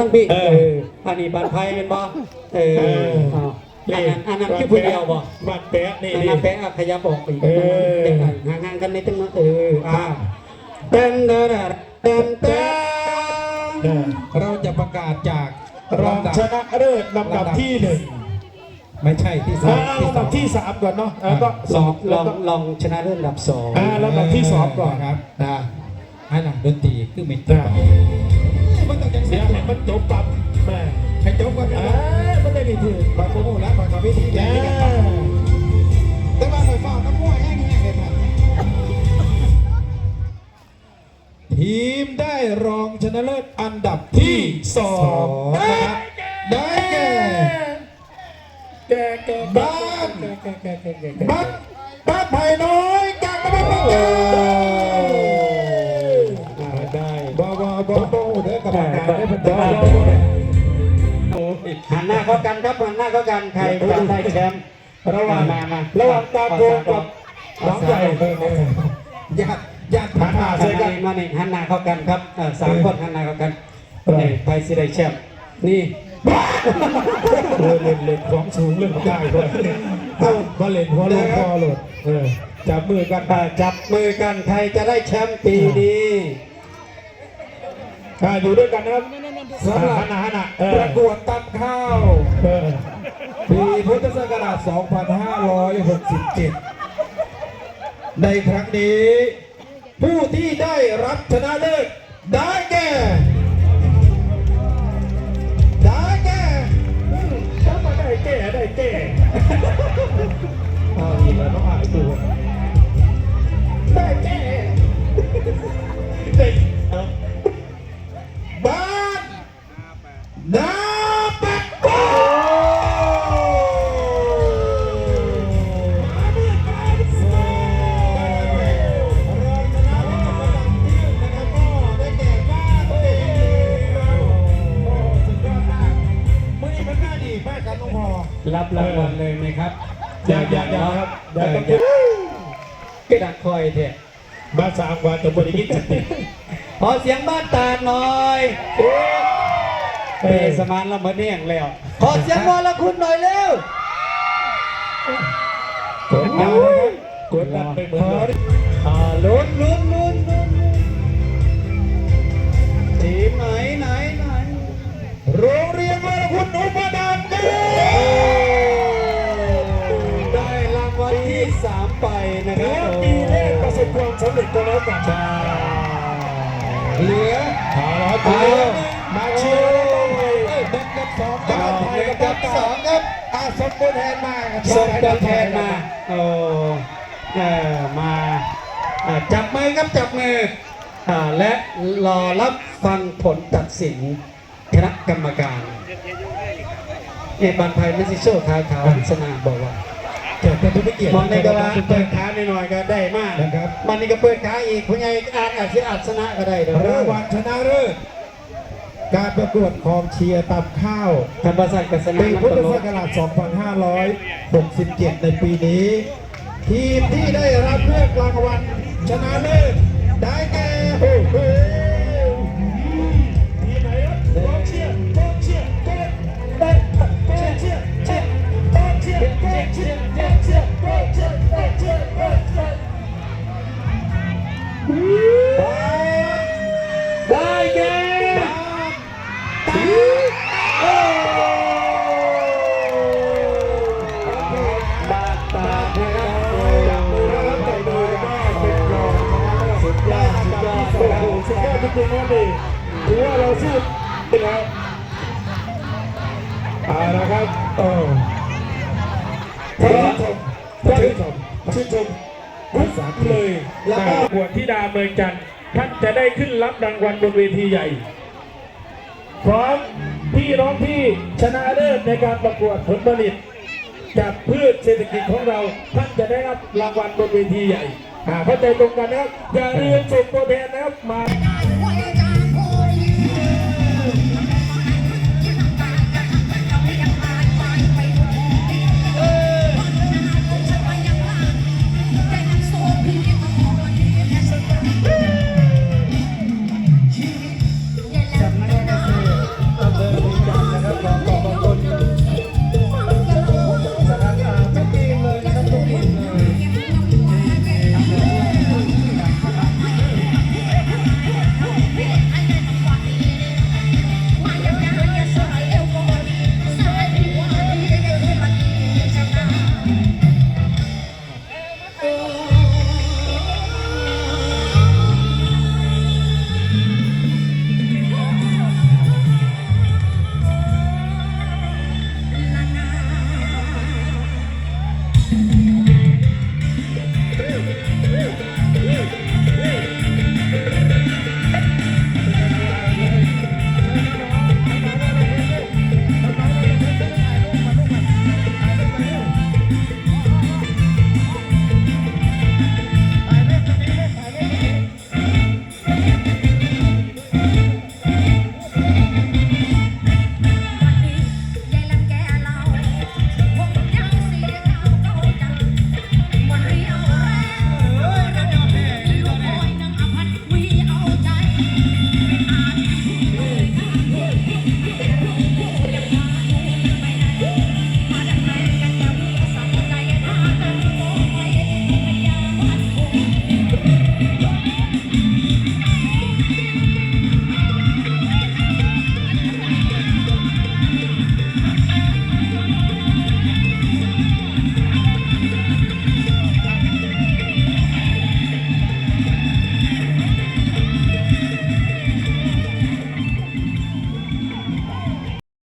ตั้งพี่เอเอออ อันนี้บัตรไพ่เป็นบ่เออเออเอาอันนั้นอันนั้นคือผู้เดียวบ่บัตรแปะนี่อันนี่ นั้นแปะอะขยับออกอีกเออ เด็กอะห่างๆกันนิดนึงนะเอออ่าเต้นเต้นเต้นเต้นเราจะประกาศจากรองลำดับชนะเลิศลำดับที่หนึ่งไม่ใช่ที่สาอ่ามที่ลำสดัอบง ที่สามก่อนเนาะแล้วก็สองลแล้วองก็ ลองชนะเลิศอันดับสองอ่าลำดับที่สองก่อนครับนะให้หนังดนตรีคือไม่จ้ะ มันต้องจังเสียให้มันจบปั๊บแม่ให้จบก่อนเอ้นะมันได้ดีถือบางคนพูแล้วบางคนวิธีแก้แม่ที่กันแต่ว่าหน่อยฟ้าน้ำมั่วแห้งๆเลยครับทีมได้รองชนะเลิศอันดับที่สองนะครับได้แก่แก่แกบ้านแกแกแกแกแกแกบ้านบ้านไผ่น้อยกลางตะวันตก อ่าได้ บ่บ่บ่บ่เด้อกรรมการได้เป็น ได้ ได้ ได้ได้ หันหน้าเข้ากันครับหันหน้าเข้ากันใครจะได้แชมป์ระหว่างมาระหว่างตาโกกับน้องใหญ่ญาติญาติหันหน้ามาใส่กันมานี่หันหน้าเข้ากันครับสามคนหันหน้าเข้ากันนี่ใครสิได้แชมป์นี่เล่นเล่นเล่นของสูงเล่นได้ด้วยเอามาเล่นหัวลงคอโหลดเออจับมือกันจับมือกันใครจะได้แชมป์ปีนี้ อ่าอยู่ด้วยกันนะครับสำหรับหันหน้าหันหน้าเอปอระกวดตำข้าวเออปีพุทธศักราช 2567 ในครั้งนี้ ผู้ที่ได้รับชนะเลิศ รับรางวัลเลยไหมครับอย่าอย่าอย่าครับอย่าเออต้องอย่าก็ดักคอยเถอะมาสามวันจะบริกิจสติขอเสียงบ้านตาดหน่อยเออสมานเรามาเนียงแล้วขอเสียงวอลคุณหน่อยเร็วกดดันนะครับกดดันไปเหมือนกันอ่าลุ้นลุ้นลุ้น บความสำเร็จก็แล้วกันใช่เหลือเอาละเอามาเชียร์แล้วต้อดับกับสองกับไทยกับสองครับอาสมบูรณ์แทนมาส่งตัวแทนมาโอ้เออมาจับมือครับจับมือและรอรับฟังผลตัดสินคณะกรรมการเอบันไพนัสิโชคาขาวสนาบอกว่า แจกเป็นผู้เกียรติมองในกระว่าเปิดขาหน่อยๆก็ได้มากนะครับมันนี่ก็เปิดขาอีกผู้ใหญ่อาจอาจจะอาจชนะก็ได้เด้อรางวัลชนะเลิศการประกวดกองเชียร์ตำข้าวธรรมศาสตร์กับสนาปีมันพุทตธลศักกราช 2567 ในปีนี้ ทีมที่ได้รับเลือกรางวัลชนะเลิศได้แก่ สุดยอดจริงนะดิถือว่าเราสู้ไปแล้วเอาละครับโอ้ชื่นชมชื่นชมชื่นชมทุกเลยแล้วก็บวชธิดาเมืองจันทร์ท่านจะได้ขึ้นรับรางวัลบนเวทีใหญ่ พร้อมพี่น้องที่ชนะเลิศในการประกวดผลผลิตจากพืชเศรษฐกิจของเราท่านจะได้รับรางวัลบนเวทีใหญ่เข้าใจตรงกันนะครับอย่าลืมส่งตัวแทนนะครับมา